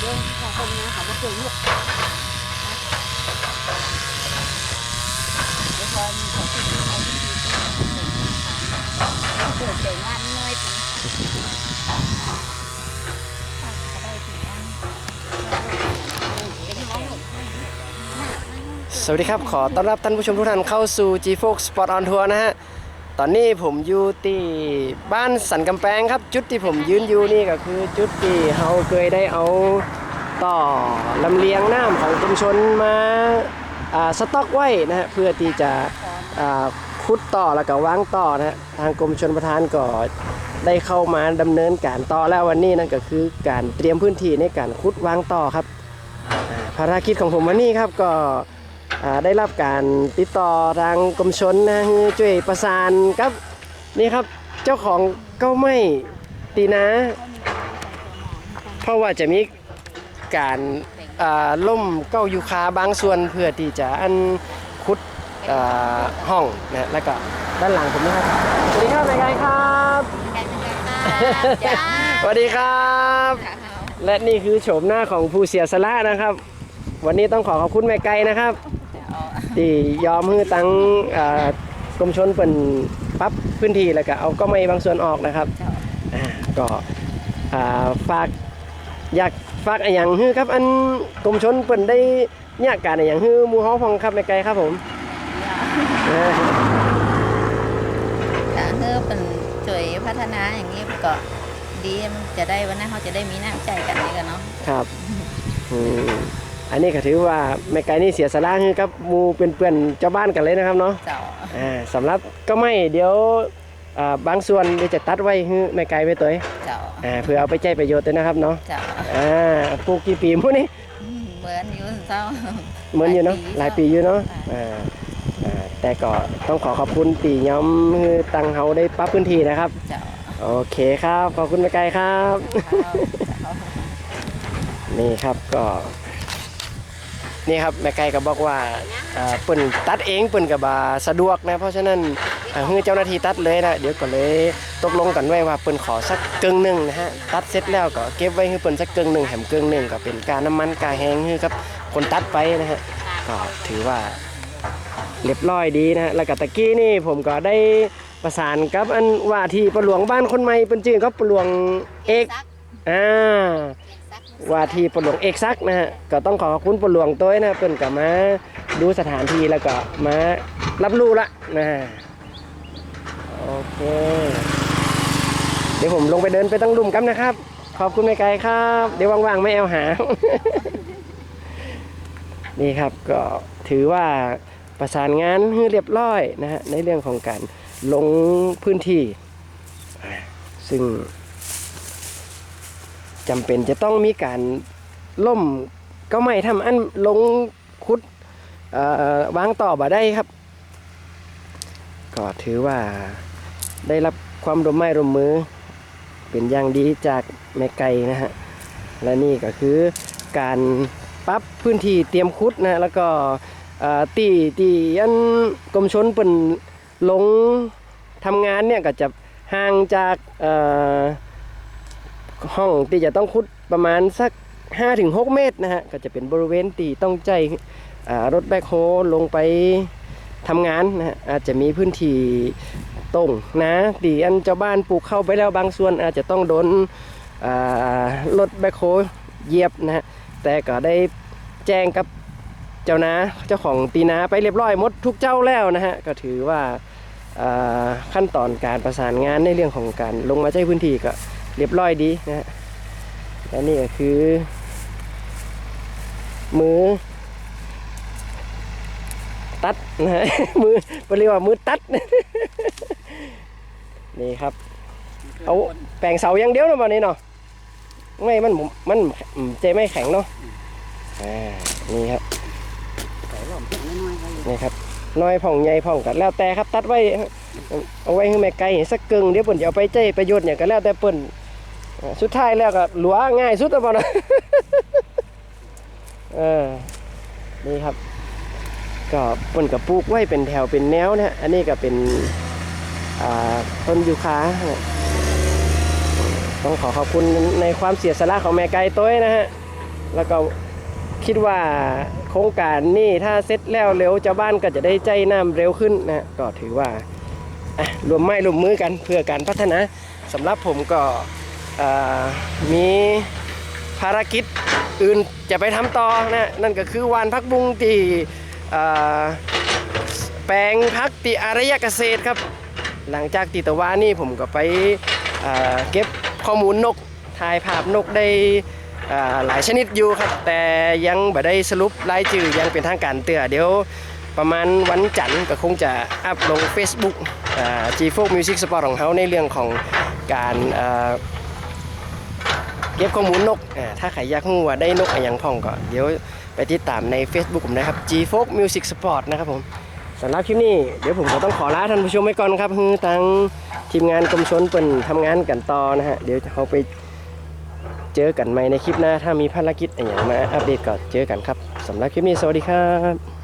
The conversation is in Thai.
เดี๋ยขอคนนะเขามาเกิดลูกเดี๋ยวพอมีขอคุณเอาที่ดีเกิดแต่งานน้อยถึงสวัสดีครับ ขอต้อนรับท่านผู้ชมทุกท่านเข้าสู่ G Fox Sport on Tour นะฮะ ตอนนี้ผมอยู่ที่บ้านสันกำแพงครับ จุดที่ผมยืนอยู่นี่ก็คือจุดที่เราเคยได้เอาต่อลำเลียงน้ำของชุมชนมาสต็อกไว้นะฮะเพื่อที่จะอ่าขุดต่อแล้วก็วางต่อนะฮะทางกรมชนประทานก็ได้เข้ามาดำเนินการต่อแล้ววันนี้นั่นก็คือการเตรียมพื้นที่ในการขุดวางต่อครับ ภารกิจของผมวันนี้ครับก็ ได้รับการติดต่อทางกรมชนนะให้ช่วยประสานครับนี่ครับเจ้าของเก้าไม้ตีนะ เพราะว่าจะมีการอ่าล่มเก้ายูคาบางส่วนเพื่อที่จะอันคุดอ่าห้องนะแล้วก็ด้านหลังผมนะครับสวัสดีครับนายกายครับจ้าสวัสดีครับ และนี่คือโฉมหน้าของผู้เสียสละนะครับ วันนี้ต้องขอขอบคุณแม่ไก่นะครับ ที่ยอมให้ตั้งอ่ากรมชนเป็นปรับพื้นที่แล้วก็เอาก็ไม่บางส่วนออกนะครับอ่าก็อ่าฝากอยากฝากอะไรอย่างฮือครับ อันกรมชนเปิ่นได้เนี่ยากการอะไรอย่างฮือหมูฮ้อพองครับแม่ไก่ครับผมเออถ้าเพื่อเป็นช่วยพัฒนาอย่างนี้ก็ดีมันจะได้วันนั้นเขาจะได้มีน้ำใจกันนี่กันเนาะครับ อืมอันนี้ก็ถือว่าแม่ไก่นี่เสียสละฮือครับหมูเป็นเพื่อนเจ้าบ้านกันเลยนะครับเนาะเจ้าอ่าสำหรับก็ไม่เดี๋ยวอ่าบางส่วนเดี๋ยวจะตัดไว้ให้แม่ไก่ไปตัวเองเจ้าอ่าเพื่อเอาไปใช้ประโยชน์ด้วยนะครับเนาะเจ้าอ่าปลูกกี่ปีพวกนี้อืมเหมือนอยู่เจ้า เหมือนอยู่เนาะหหลาลายยปีปีอยู่เนาะอ่าอ่าอ่าแต่ก็ต้องขอขอบคุณตีย้อมคือตังเฮาได้ปรับพื้นที่นะครับ เจ้าโอเคครับ ขอบคุณแม่ไก่ครับนี่ครับก็ นี่ครับแม่ไก่ก็บอกว่าอ่าเปิ่นตัดเองเปิ่นกับบาสะดวกนะ เพราะฉะนั้นอ่าให้เจ้าหน้าที่ตัดเลยนะเดี๋ยวก็เลยตกลงกันไว้ว่าเปิ่นขอสักกึ่งหนึ่งนะฮะตัดเสร็จแล้วก็เก็บไว้ให้เปิ่นสักกึ่งหนึ่งแถมกึ่งหนึ่งก็เป็นการน้ำมันกาแห้งให้ครับคนตัดไปนะฮะก็ถือว่า เรียบร้อยดีนะฮะแล้วก็ตะกี้นี่ผมก็ได้ประสานกับอันว่าที่ประหลวงบ้านคนใหม่เป็นจื่อก็ประหลวงเอกอ่า ว่าที่ปลหลวงเอกซักนะฮะก็ต้องขอขอบคุณปลหลวงตัวนะเพิ่นก็มาดูสถานที่แล้วก็มารับรู้ละนะโอเค เดี๋ยวผมลงไปเดินไปตั้งลุ่มกันนะครับ ขอบคุณแม่ไก่ครับ เดี๋ยวว่างๆไม่เอาหา นี่ครับก็ถือว่าประสานงานให้เรียบร้อยนะฮะในเรื่องของการลงพื้นที่ ซึ่ง จำเป็นจะต้องมีการล่มก็ไม่ทำอันลงคุดวางต่อบ่ได้ครับ ก็ถือว่าได้รับความร่วมไม้ร่วมมือ เป็นอย่างดีจากแม่ไก่นะฮะ และนี่ก็คือการปรับพื้นที่เตรียมคุดนะแล้วก็ตีตีอันกรมชนเป็นลงทำงานเนี่ยก็จะห่างจากอ ห้องที่จะต้องคุดประมาณสัก 5-6 เมตรนะฮะก็จะเป็นบริเวณที่ต้องใจรถแบคโฮลงไปทำงานนะฮะอาจจะมีพื้นที่ตรงนะที่อันเจ้าบ้านปลูกเข้าไปแล้วบางส่วนอาจจะต้องโดนรถแบคโฮเหยียบนะฮะแต่ก็ได้แจ้งกับเจ้านาเจ้าของตีนาไปเรียบร้อยหมดทุกเจ้าแล้วนะฮะก็ถือว่าอ่าขั้นตอนการประสานงานในเรื่องของการลงมาใช้พื้นที่ก็ เรียบร้อยดีนะฮะและนี่ก็คือ มือ ตัดนะฮะมือเรียกว่ามือตัด นี่ครับ เอาแปลงเสาอย่างเดียวนะวันนี้เนาะไม่มันมันอืมใจไม่แข็งเนาะอ่านี่ครับนี่ครับน้อยผ่องใหญ่ผ่องกันแล้วแต่ครับ ตัดไว้เอาไว้ให้แม่ไก่สักกึ่งเดี๋ยวเปิ่นจะเอาไปใจประโยชน์เนี่ยก็แล้วแต่เปิ่น สุดท้ายแล้วก็หลัวง่ายสุดแล้วบ่นะเออนี่ครับ ก็เปิ่นกับปลูกไว้เป็นแถวเป็นแนวนะฮะอันนี้ก็เป็นอ่าต้นยูคาต้องขอขอบคุณในความเสียสละของแม่ไก่ต้ยนะฮะแล้วก็คิดว่าโครงการนี่ถ้าเสร็จแล้วเร็วเจ้าบ้านก็จะได้ใจน้ำเร็วขึ้นนะก็ถือว่ารวมไม้รวมมือกันเพื่อการพัฒนาสำหรับผมก็ มีภารกิจอื่นจะไปทำต่อนะนั่นก็คือวานพักบุงที่แปลงพักติอารยเกษตรครับ หลังจากติตะวานี่ผมก็ไปเเก็บข้อมูลนกถ่ายภาพนกได้หลายชนิดอยู่ครับ แต่ยังบ่ได้สรุปรายชื่อยังเป็นทางการเตือเดี๋ยวประมาณวันจันทร์ก็คงจะอัพลง Facebook อ่า G Folk Music Spot ของเขาในเรื่องของการ เก็บข้อมูลนกอ่าถ้าใครอยากรู้ว่าได้นกอะไรอย่างพ่องก็เดี๋ยวไปติดตามใน Facebook ผมนะครับ G Folk Music Sport นะครับผมสำหรับคลิปนี้เดี๋ยวผมก็ต้องขอลาท่านผู้ชมไปก่อนครับคือทางทีมงานกรมชนเปิ่นทำงานกันต่อนะฮะเดี๋ยวเขาไปเจอกันใหม่ในคลิปหน้า ถ้ามีภารกิจอะไรอย่างมาอัปเดตก็เจอกันครับสำหรับคลิปนี้สวัสดีครับ